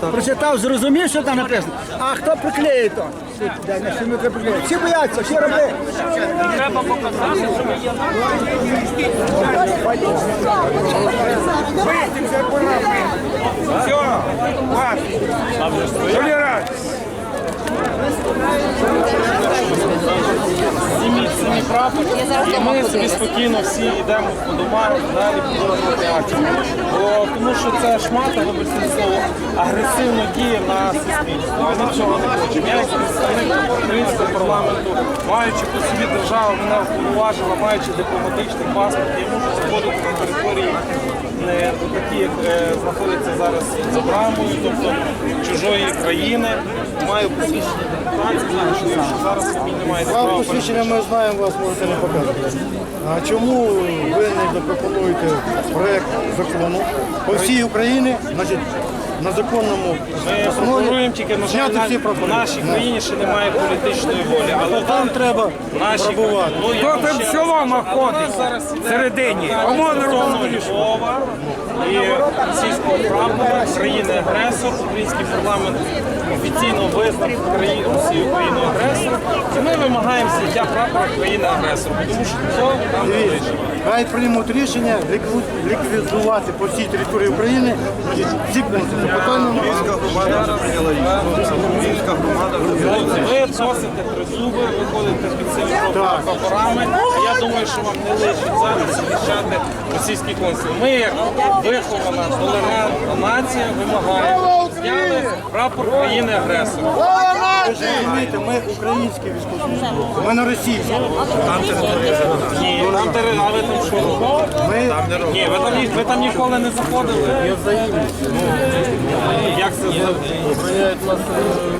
прочитав, зрозумів, що там написано. А хто приклеїть то? Де, на? Всі бояться, всі роблять. Треба показати, що ми є Все. Зніміть самі прапор, і ми спокійно всі йдемо по домам, далі продовжувати акцію. Тому що це шмата, вибачте слово, агресивно діє на суспільство. Ми нічого не хочемо. Я як представник українського парламенту, маючи по собі державу, мене вповноважила, маючи дипломатичний паспорт, я можу заходити на території не такі, як е, знаходяться зараз за брамою, тобто чужої країни. Маю посвідчення що зараз немає Вам посвідчення ми знаємо, вас можете не показувати. А чому ви не запропонуєте проект закону по всій Україні, значить, на законному Ми пропонуємо тільки на жаль, зняти всі в проблеми? нашій країні ще немає політичної волі. Але Там треба в нашій пробувати. Ну, я Хто вам там ще раз селом ходить у зараз іде всередині? Кому не Львова і російського прапора, країни-агресор, український парламент офіційно визнав Україну Росію країну агресор. Вимагаємо зняття прапора країни-агресора, тому що це нам не хай приймуть рішення ліквідувати по всій території України ці пункти. Хлопці, ви носите тризуби, ви ходите під цими прапорами. Я думаю, що вам не лишить зараз захищати російський консул. Ми, як вихована, толерантна нація, вимагаємо, зняли прапор країни-агресора. Ви ж розумієте, ми українські військовослужбовці, ми не російські. Ні, там тери, а ви там що? Ми Ні, ви там, ні- ви там ніколи не заходили. Я Ну, як це? за-